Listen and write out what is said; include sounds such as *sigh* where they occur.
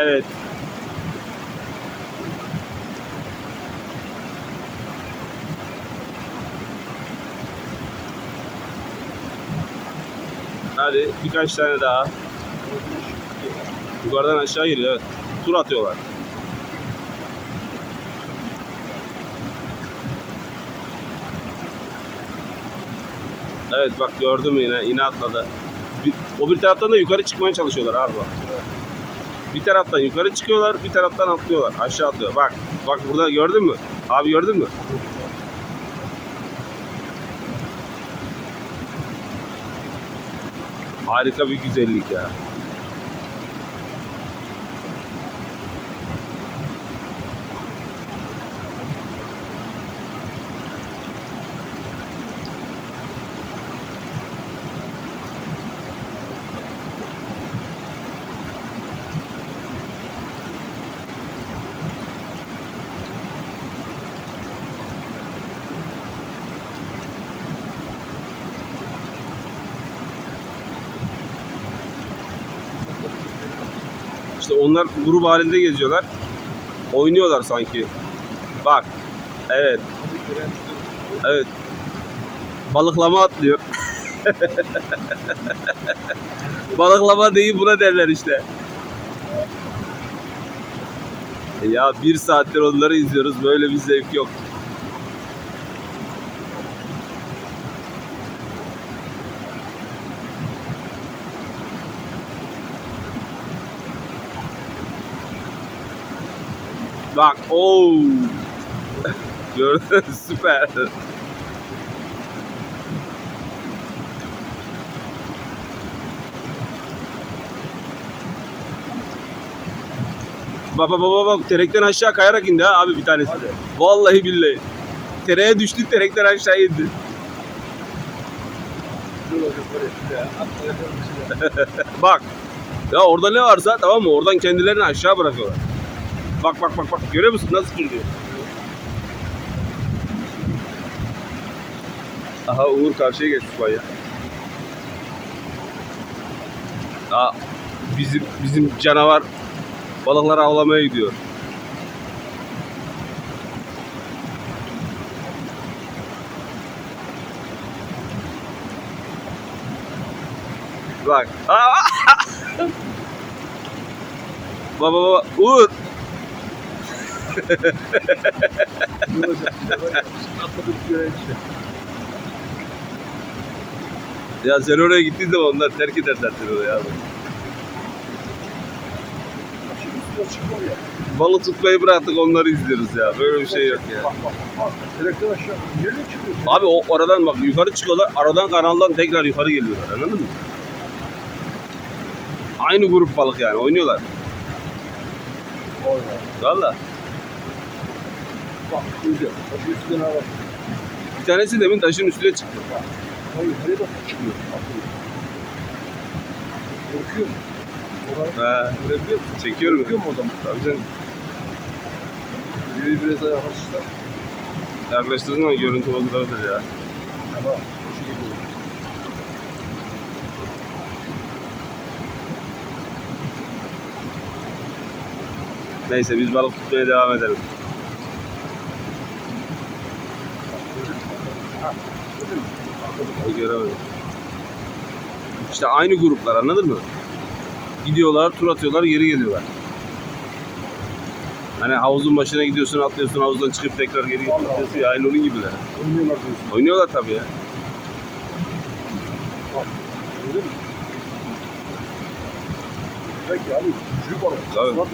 Evet. Hadi birkaç tane daha. Yukarıdan aşağı geliyor. Evet. Tur atıyorlar. Evet bak gördüm yine. Yine atladı. O bir taraftan da yukarı çıkmaya çalışıyorlar abi bak. Bir taraftan yukarı çıkıyorlar, bir taraftan atlıyorlar. Aşağı atlıyor. Bak, bak burada gördün mü? Abi gördün mü? Harika bir güzellik ya. İşte onlar grup halinde geziyorlar. Oynuyorlar sanki. Bak. Evet. Evet. Balıklama atlıyor. *laughs* Balıklama değil buna derler işte. Ya bir saattir onları izliyoruz. Böyle bir zevk yok. Bak. Oo. *laughs* Gördün süper. Baba baba bak terekten aşağı kayarak indi ha abi bir tanesi de. Vallahi billahi. Tereye düştü terekten aşağı indi. *laughs* Bak. Ya orada ne varsa tamam mı? Oradan kendilerini aşağı bırakıyorlar. Bak bak bak bak. Görüyor musun nasıl gidiyor? Aha Uğur karşıya geçmiş bayağı. Aa, bizim bizim canavar balıkları avlamaya gidiyor. Bak. Aa! *laughs* baba baba Uğur. Ya sen oraya gittiğin zaman onlar terk ederler seni oraya abi. Balık tutmayı bıraktık onları izliyoruz ya. Böyle bir şey yok ya. Abi o oradan bak yukarı çıkıyorlar. Aradan kanaldan tekrar yukarı geliyorlar. Anladın mı? Aynı grup balık yani oynuyorlar. Valla. Bak şurada. Taşı üstüne bak. Bir tanesi demin taşın üstüne çıktı. Hayır nereye bak çıkıyor. Korkuyor mu? Ha, görebiliyor musun? çekiyorum. Korkuyor mu o zaman? Tabii canım. Biri biraz daha yaklaşırsa. Yaklaştırdığın zaman görüntü bozulabilir ya. Ama hoşu geliyor. Neyse biz balık tutmaya devam edelim. Ha. Gördün mü? O göremedim. İşte aynı gruplar anladın mı? Gidiyorlar, tur atıyorlar, geri geliyorlar. Hani havuzun başına gidiyorsun, atlıyorsun, havuzdan çıkıp tekrar geri gidiyorsun ya aynı onun gibiler. Oynuyorlar diyorsun. Oynuyorlar tabii ya. Peki abi. Büyük balık. Tabii.